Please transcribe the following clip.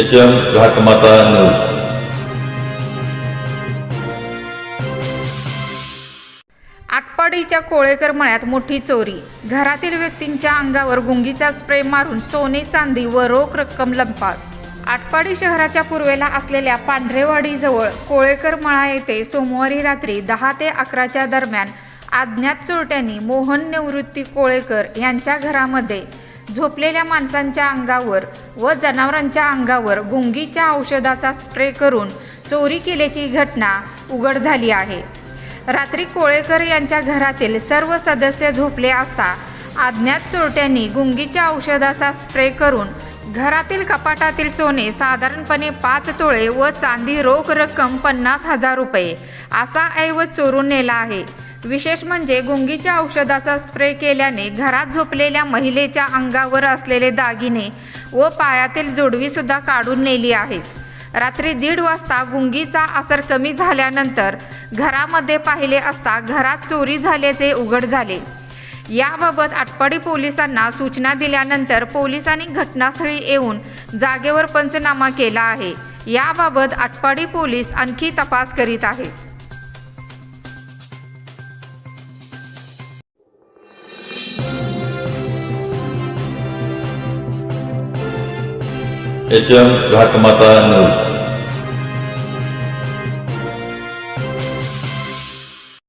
H M घाटमाता news आटपाडीच्या कोळेकर मळ्यात मोठी चोरी. घरातील व्यक्तींच्या अंगावर गुंगीचा स्प्रे मारून सोने चांदी व रोख रक्कम लंपास. आटपाडी शहराच्या पूर्वेला असलेल्या पांढरेवाडीजवळ कोळेकर मळा येथे सोमवारी रात्री दहा ते अकराच्या दरम्यान अज्ञात चोरट्यांनी मोहन निवृत्ती कोळेकर यांच्या घरामध्ये झोपलेल्या माणसांच्या अंगावर व जनावरांच्या अंगावर गुंगीच्या औषधाचा स्प्रे करून चोरी केल्याची घटना उघड झाली आहे. रात्री कोळेकर यांच्या घरातील सर्व सदस्य झोपले असता अज्ञात चोरट्यांनी गुंगीच्या औषधाचा स्प्रे करून घरातील कपाटातील सोने साधारणपणे पाच तोळे व चांदी रोख रक्कम पन्नास हजार रुपये असा ऐवज चोरून नेला आहे. विशेष म्हणजे गुंगीच्या औषधाचा स्प्रे केल्याने घरात झोपलेल्या महिलेच्या अंगावर असलेले दागिने व पायातील जोडवी सुद्धा काढून नेली आहेत. रात्री दीड वाजता गुंगीचा असर कमी झाल्यानंतर घरामध्ये पाहिले असता घरात चोरी झाल्याचे उघड झाले. याबाबत आटपाडी पोलिसांना सूचना दिल्यानंतर पोलिसांनी घटनास्थळी येऊन जागेवर पंचनामा केला आहे. याबाबत आटपाडी पोलीस आणखी तपास करीत आहेत. एच एम घाटमाता न्यूज